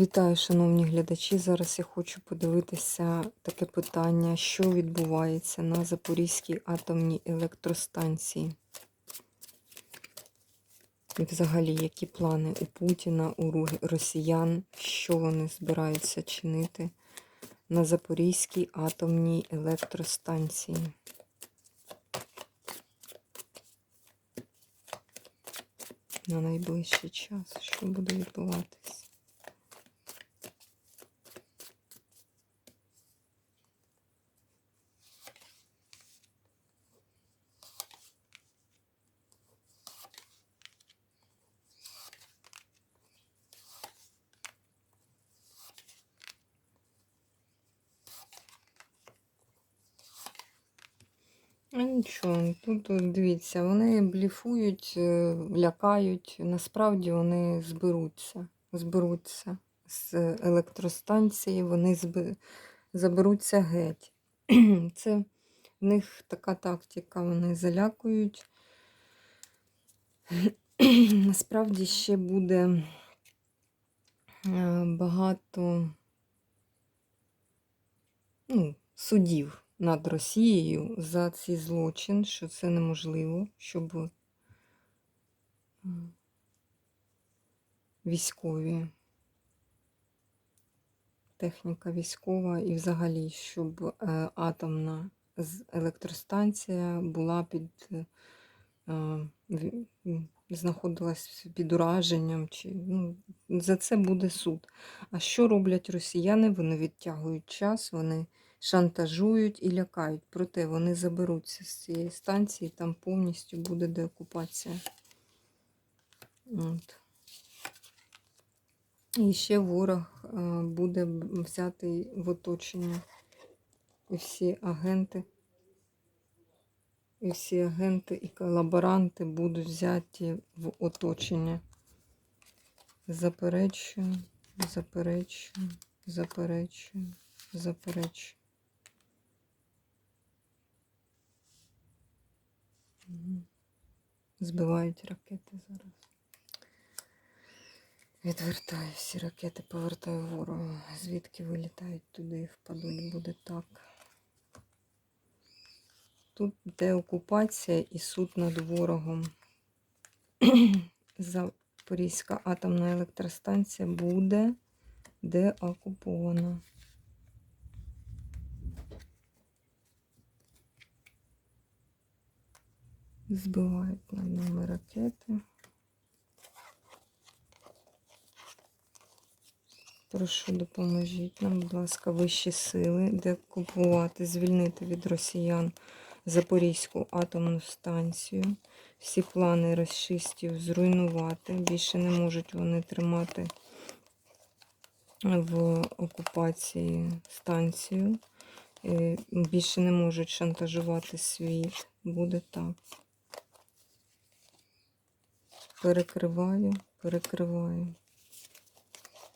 Вітаю, шановні глядачі. Зараз я хочу подивитися таке питання, що відбувається на Запорізькій атомній електростанції. І взагалі, які плани у Путіна, у росіян, що вони збираються чинити на Запорізькій атомній електростанції. На найближчий час, що буде відбуватись. А нічого, тут дивіться, вони бліфують, е, лякають. Насправді вони зберуться. Зберуться з електростанції, вони зби- заберуться геть. Це в них така тактика, вони залякують. Насправді ще буде е, багато ну, судів над Росією за цей злочин, що це неможливо, щоб військові, техніка військова і взагалі, щоб е, атомна електростанція була під е, знаходилась під ураженням, чи ну, за це буде суд. А що роблять росіяни? Вони відтягують час, вони шантажують і лякають. Проте вони заберуться з цієї станції, там повністю буде деокупація. От. І ще ворог е, буде взятий в оточення. І всі агенти, і всі агенти і колаборанти будуть взяті в оточення. Заперечую, заперечую, заперечую, заперечую. Збивають ракети зараз. Відвертаю всі ракети, повертаю ворогу. Звідки вилітають туди і впадуть, буде так. Тут деокупація і суд над ворогом. Запорізька атомна електростанція буде деокупована. Збивають над нами ракети. Прошу, допоможіть нам, будь ласка, вищі сили, де купувати, звільнити від росіян Запорізьку атомну станцію. Всі плани расистів зруйнувати. Більше не можуть вони тримати в окупації станцію. Е, Більше не можуть шантажувати світ. Буде так. Перекриваю, перекриваю.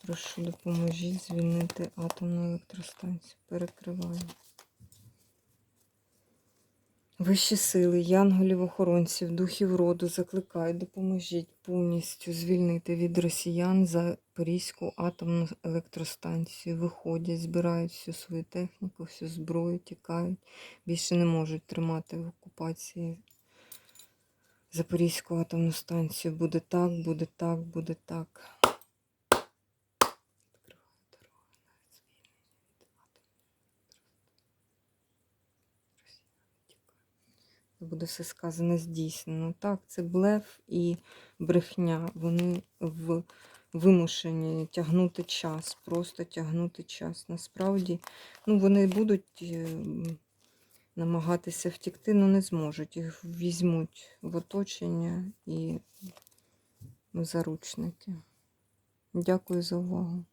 Прошу, допоможіть звільнити атомну електростанцію. Перекриваю. Вищі сили, янголів, охоронців, духів роду закликаю, допоможіть повністю звільнити від росіян Запорізьку атомну електростанцію. Виходять, збирають всю свою техніку, всю зброю, тікають. Більше не можуть тримати в окупації Запорізьку атомну станцію. Буде так, буде так, буде так. Буде все сказане здійснено. Так, це блеф і брехня. Вони в вимушені тягнути час, просто тягнути час. Насправді, ну, вони будуть е, намагатися втікти, ну не зможуть. Їх візьмуть в оточення і в заручники. Дякую за увагу.